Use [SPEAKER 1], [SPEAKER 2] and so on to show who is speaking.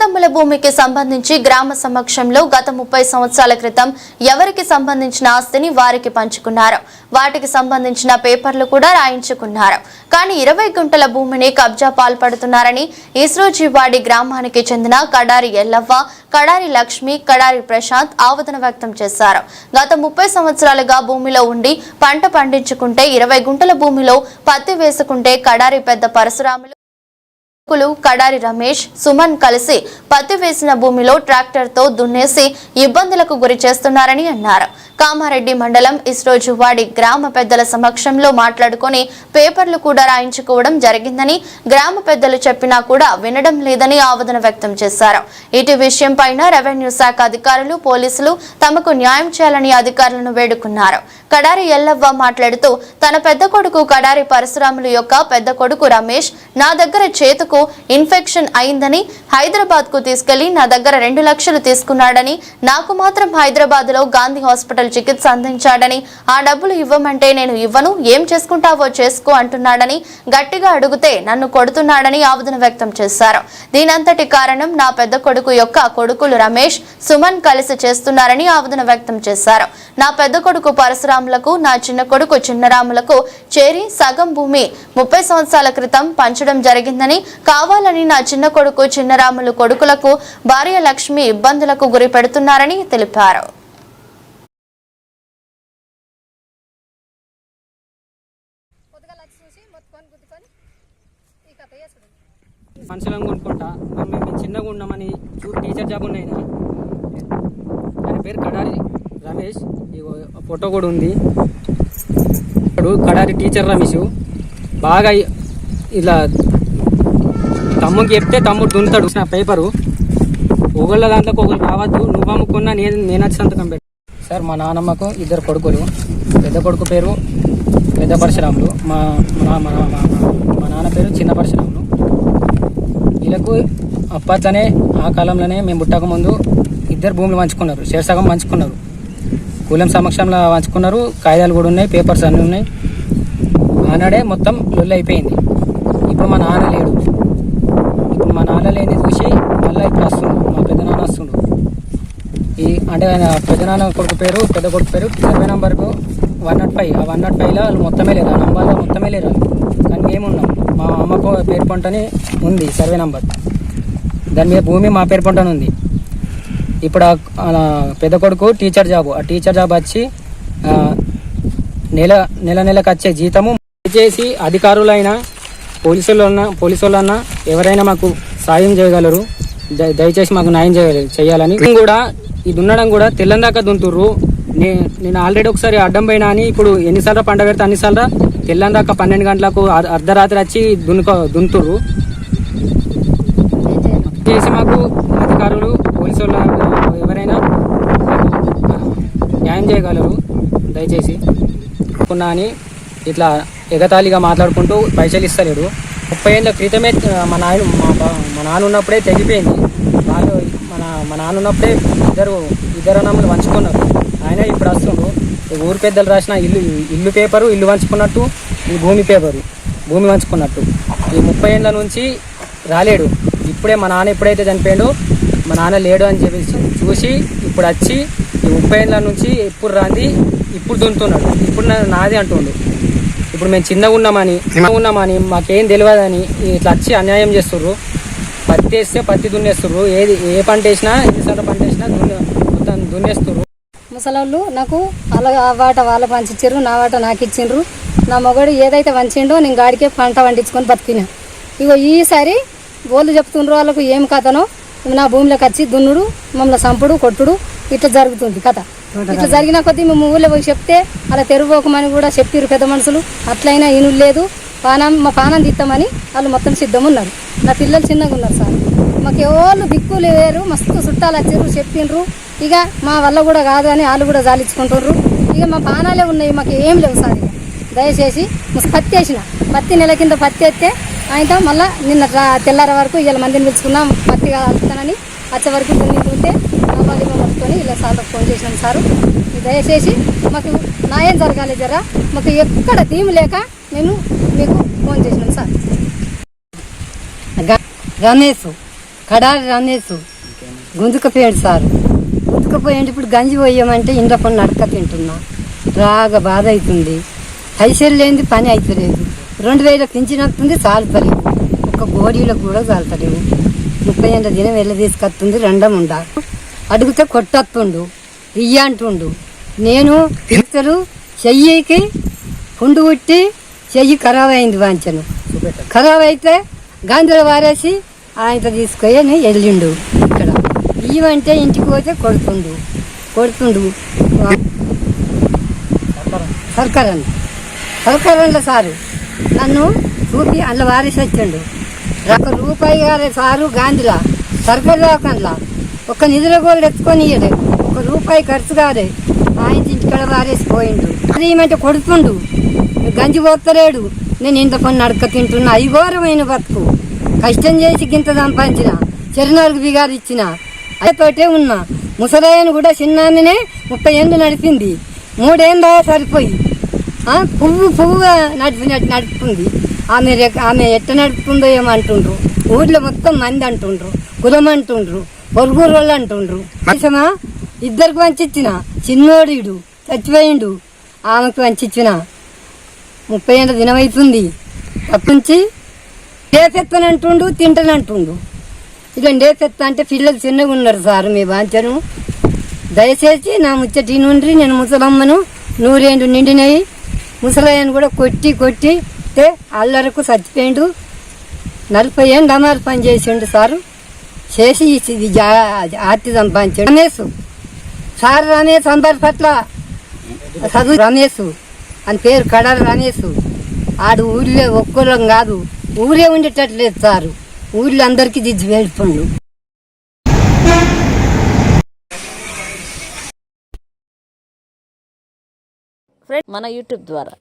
[SPEAKER 1] తమ్ముల భూమికి సంబంధించి గ్రామ సమక్షంలో గత ముప్పై సంవత్సరాల క్రితం ఎవరికి సంబంధించిన ఆస్తిని వారికి పంచుకున్నారు? వాటికి సంబంధించిన పేపర్లు కూడా రాయించుకున్నారు. కానీ ఇరవై గుంటల భూమిని కబ్జా పాల్పడుతున్నారని ఇస్రోజీవాడి గ్రామానికి చెందిన కడారి ఎల్లవ్వ కడారి లక్ష్మి కడారి ప్రశాంత్ ఆవేదన వ్యక్తం చేశారు. గత ముప్పై సంవత్సరాలుగా భూమిలో ఉండి పంట పండించుకుంటే ఇరవై గుంటల భూమిలో పత్తి వేసుకుంటే కడారి పెద్ద పరశురాములు కడారి రమేష్ సుమన్ కలిసి పత్తి వేసిన భూమిలో ట్రాక్టర్తో దున్నేసి ఇబ్బందులకు గురి చేస్తున్నారని అన్నారు. కామారెడ్డి మండలం ఇస్రోజువాడి గ్రామ పెద్దల సమక్షంలో మాట్లాడుకొని పేపర్లు కూడా రాయించుకోవడం జరిగిందని గ్రామ పెద్దలు చెప్పినా కూడా వినడం లేదని ఆవేదన వ్యక్తం చేశారు. ఇటు విషయం పైన రెవెన్యూ శాఖ అధికారులు పోలీసులు తమకు న్యాయం చేయాలని అధికారులను వేడుకున్నారు. కడారి ఎల్లవ్వ మాట్లాడుతూ తన పెద్ద కొడుకు కడారి పరశురాములు యొక్క పెద్ద కొడుకు రమేష్ నా దగ్గర చేతుకు ఇన్ఫెక్షన్ అయిందని హైదరాబాద్కు తీసుకెళ్ళి నా దగ్గర రెండు లక్షలు తీసుకున్నాడని నాకు మాత్రం హైదరాబాద్లో గాంధీ హాస్పిటల్ చికిత్స అందించాడని ఆ డబ్బులు ఇవ్వమంటే నేను ఇవ్వను ఏం చేసుకుంటావో చేసుకో అంటున్నాడని గట్టిగా అడిగితే నన్ను కొడుతున్నాడని ఆవేదన వ్యక్తం చేశారు. దీనంతటి కారణం నా పెద్ద కొడుకు యొక్క కొడుకులు రమేష్ సుమన్ కలిసి చేస్తున్నారని ఆవేదన వ్యక్తం చేశారు. నా పెద్ద కొడుకు పరశురాములకు నా చిన్న కొడుకు చిన్నరాములకు చేరి సగం భూమి ముప్పై సంవత్సరాల క్రితం పంచడం జరిగిందని కావాలని నా చిన్న కొడుకు చిన్నరాములు కొడుకులకు భార్య లక్ష్మి ఇబ్బందులకు గురి పెడుతున్నారని తెలిపారు
[SPEAKER 2] పొద్దుగాల వచ్చి చూసి మొత్తుకొని గుద్దుకొని ఈ కథ చేసుకుంది
[SPEAKER 3] మనుషులను కొనుక్కుంటా. మరి మేము చిన్నగా ఉన్నామని చూ టీచర్ జాబ్ ఉన్నాయి ఆయన పేరు కడారి రమేష్. ఈ ఫోటో కూడా ఉంది. ఇప్పుడు కడారి టీచర్ రమేష్. బాగా ఇలా తమ్ముకి చెప్తే తమ్ముడు దున్నుతాడు. నా పేపరు. ఒకళ్ళ దాంట్లోకి ఒకరు రావద్దు. నువ్వు అమ్ముకున్నా నేను నేను వచ్చి సంతకం పెట్టు సార్ మా నానమ్మకు ఇద్దరు కొడుకులు. పెద్ద కొడుకు పేరు పెద్ద పరశురాములు. మా మా మా మా- మా నాన్న పేరు చిన్న పరశురాములు. వీళ్ళకు అప్పట్లనే ఆ కాలంలోనే మేము పుట్టక ముందు ఇద్దరు భూములు పంచుకున్నారు. శేషసగం పంచుకున్నారు. కులం సమక్షంలో పంచుకున్నారు. కాగితాలు కూడా ఉన్నాయి పేపర్స్ అన్నీ ఉన్నాయి. ఆనాడే మొత్తం లొల్లి అయిపోయింది. ఇప్పుడు మా నాన్న లేడు. ఇప్పుడు మా నాన్న లేని చూసి మళ్ళీ ఇప్పుడు వస్తుండు. మా పెద్ద నాన్న వస్తుండు. ఈ అంటే ఆయన పెద్ద నాన్న కొడుకు పేరు పెద్ద కొడుకు పేరు సర్వే నెంబర్కు వన్ నాట్ ఫైవ్. ఆ వన్ నాట్ ఫైవ్లో వాళ్ళు మొత్తమే లేరు. ఆ నంబర్లో మొత్తమే లేరు వాళ్ళు. కానీ మేము మా అమ్మకు పేరు పంటని ఉంది సర్వే నంబర్ దాని మీద భూమి మా పేరు పంటని ఉంది. ఇప్పుడు పెద్ద కొడుకు టీచర్ జాబ్ ఆ టీచర్ జాబ్ వచ్చి నెల నెల నెలకు వచ్చే జీతము దయచేసి అధికారులైనా పోలీసులు ఉన్న పోలీసు ఎవరైనా మాకు సాయం చేయగలరు. దయచేసి మాకు న్యాయం చేయాలి చేయాలని. కూడా ఇది దున్నడం కూడా తెల్లందాకా దున్తుర్రు నే- నేను ఆల్రెడీ ఒకసారి అడ్డం పోయినా అని ఇప్పుడు ఎన్నిసార్లు పంట పెడితే అన్నిసార్లు తెల్లందాకా పన్నెండు గంటలకు అర్ధరాత్రి వచ్చి దున్నుకో దున్తుర్రు చేసి మాకు అధికారులు పోలీసు వాళ్ళు ఎవరైనా న్యాయం చేయగలరు. దయచేసి అనుకున్నా అని ఇట్లా ఎగతాళిగా మాట్లాడుకుంటూ పైసలు ఇస్తలేడు ముప్పై ఏళ్ళ క్రితమే మా నాయన మా మా నాన్న ఉన్నప్పుడే తెగిపోయింది. వాళ్ళు మన మా నాన్న ఉన్నప్పుడే ఇద్దరు ఇద్దరు అన్నములు పంచుకున్నారు. ఆయన ఇప్పుడు వస్తుండ్రు ఊరు పెద్దలు రాసిన ఇల్లు ఇల్లు పేపరు ఇల్లు పంచుకున్నట్టు ఈ భూమి పేపరు భూమి పంచుకున్నట్టు. ఈ ముప్పై ఏళ్ళ నుంచి రాలేడు. ఇప్పుడే మా నాన్న ఎప్పుడైతే చనిపోయాడో మా నాన్న లేడు అని చెప్పేసి చూసి ఇప్పుడు వచ్చి ఈ ముప్పై ఏళ్ళ నుంచి ఎప్పుడు రాంది ఇప్పుడు దున్నుతున్నాడు. ఇప్పుడు నాది అంటుండు. ఇప్పుడు మేము చిన్నగా ఉన్నామని చిన్నగా ఉన్నామని మాకేం తెలియదని ఇట్లా వచ్చి అన్యాయం చేస్తుర్రు. పత్తి వేస్తే పత్తి దున్నేస్తుర్రు. ఏది ఏ పంట వేసినా ఎన్నిసార్లు పంట వేసినా దున్నే మొత్తం దున్నేస్తుర్రు.
[SPEAKER 2] ముసలోళ్ళు నాకు అలా ఆ వాట వాళ్ళ పంచిచ్చారు నా వాట నాకు ఇచ్చిండ్రు. నా మొగడు ఏదైతే వంచిండో నేను గాడికే పంట వండించుకొని బతికినా. ఇగో ఈసారి వాళ్ళు చెప్తుండ్రు వాళ్ళకు ఏం కథనో నా భూమిలోకి వచ్చి దున్నుడు మమ్మల్ని సంపుడు కొట్టుడు ఇట్లా జరుగుతుంది కథ. ఇట్లా జరిగిన కొద్దీ మేము ఊళ్ళో పోయి చెప్తే అలా తెరువుకోకమని కూడా చెప్పిర్రు పెద్ద మనుషులు. అట్లయినా ఈను లేదు పానం మా పానం తీస్తామని వాళ్ళు మొత్తం సిద్ధం ఉన్నారు నా పిల్లలు చిన్నగా ఉన్నారు సార్. మాకు ఎవరు దిక్కులు లేరు మస్తు చుట్టాలు వచ్చారు చెప్పిండ్రు ఇక మా వల్ల కూడా కాదు అని వాళ్ళు కూడా జాలించుకుంటుర్రు ఇక మా పానాలే ఉన్నాయి మాకు ఏం లేవు సార్. దయచేసి పత్తి వేసిన పత్తి నెల కింద పత్తి ఎత్తే ఆయనతో మళ్ళీ నిన్న తెల్లార వరకు ఇలా మందిని పిలుచుకున్నాం పత్తి కలుపుతానని వచ్చే వరకు దున్ని ఉంటే నవ్వాలి పట్టుకొని ఇలా సార్లకు ఫోన్ చేసినాం సారు. దయచేసి మాకు న్యాయం జరగాలి జరా మాకు ఎక్కడ థీమ్ లేక మేము మీకు ఫోన్ చేసినాం సార్.
[SPEAKER 4] రమేష్ కడారి రమేష్ గుంజుకపోయాడు సార్. గుంజుకపోయాడు ఇప్పుడు గంజి పోయామంటే ఇంట్లో పని నడక తింటున్నా. రాగా బాధ అవుతుంది. పైసలు లేనిది పని అవుతలేదు రెండు వేల వస్తుంది చాలుతలేదు ఒక గోడీలో కూడా చాలుతలేవు ముప్పై ఏళ్ళ దినం వెళ్ళ తీసుకొస్తుంది రెండం ఉండ. అడిగితే కొట్టత్తుండు ఇయ్య అంటుండు నేను పిలుస్తారు చెయ్యికి పుండు పుట్టి చెయ్యి ఖరాబ్ అయింది వాంచను. ఖరాబ్ అయితే గాంధీలో వారేసి ఆయనతో తీసుకొని వెళ్ళిండు ఇక్కడ. ఇవ్వంటే ఇంటికి పోతే కొడుతుండు. కొడుతుండు. సర్కారన్ సర్కారంలో సారు. నన్ను చూపి అందులో వారేసి వచ్చిండు. ఒక రూపాయి గారే సారు గాంధీలా స్వర్గలోకంలా ఒక నిధుల గోళ్ళు ఎత్తుకొని ఇయ్యలే ఒక రూపాయి ఖర్చు కాదే ఆయన ఇంటికాడ వారేసి పోయిండు. అది ఏమంటే కొడుతుండు. గంజి పోతలేడు నేను ఇంత పని నడక తింటున్నా. అఘోరమైన బతుకు. కష్టం చేసి గింత సంపాదించిన చిరునాలుగు బిగారు ఇచ్చిన అతోటే ఉన్నా. ముసలాయను కూడా చిన్నాన్ననే ముప్పై ఏళ్ళు నడిపింది. మూడేళ్ళు సరిపోయి. పువ్వు పువ్వుగా నడిపినట్టు నడుపుతుంది. ఆమె ఆమె ఎట్ట నడుపుతుందో ఏమో అంటుండ్రు ఊర్లో మొత్తం మంది అంటుండ్రు. కులం అంటుండ్రు. పొరుగురు వాళ్ళు అంటుండ్రు. దేశమా ఇద్దరికి పంచిచ్చిన చిన్నోడు చచ్చిపోయిండు. ఆమెకు పంచిచ్చిన ముప్పై ఏళ్ళ దినం అవుతుంది తప్పించి తింటని తింటనంటుండు ఇక డేపెత్త అంటే పిల్లలు చిన్నగా ఉన్నారు సార్ మీ బాంచను దయచేసి నా ముచ్చటి నుండి నేను ముసలమ్మను. నూరేండు నిండినాయి. ముసలాయన కూడా కొట్టి కొట్టి అల్లరకు చచ్చిపోయిండు నలభై ఏళ్ళు అమలు పని చేసిండు సారు. చేసి ఇది ఆర్తి సంపాదించాడు. రమేష్ సార్ రమేష్ అందరి పట్ల చదువు రమేష్ అని పేరు కడాల రమేష్ ఆడు ఊళ్ళో ఒక్కరం కాదు ఊరే ఉండేటట్లేదు సారు. ఊళ్ళో అందరికీ దిద్ది ఫ్రెండ్
[SPEAKER 5] మన యూట్యూబ్ ద్వారా.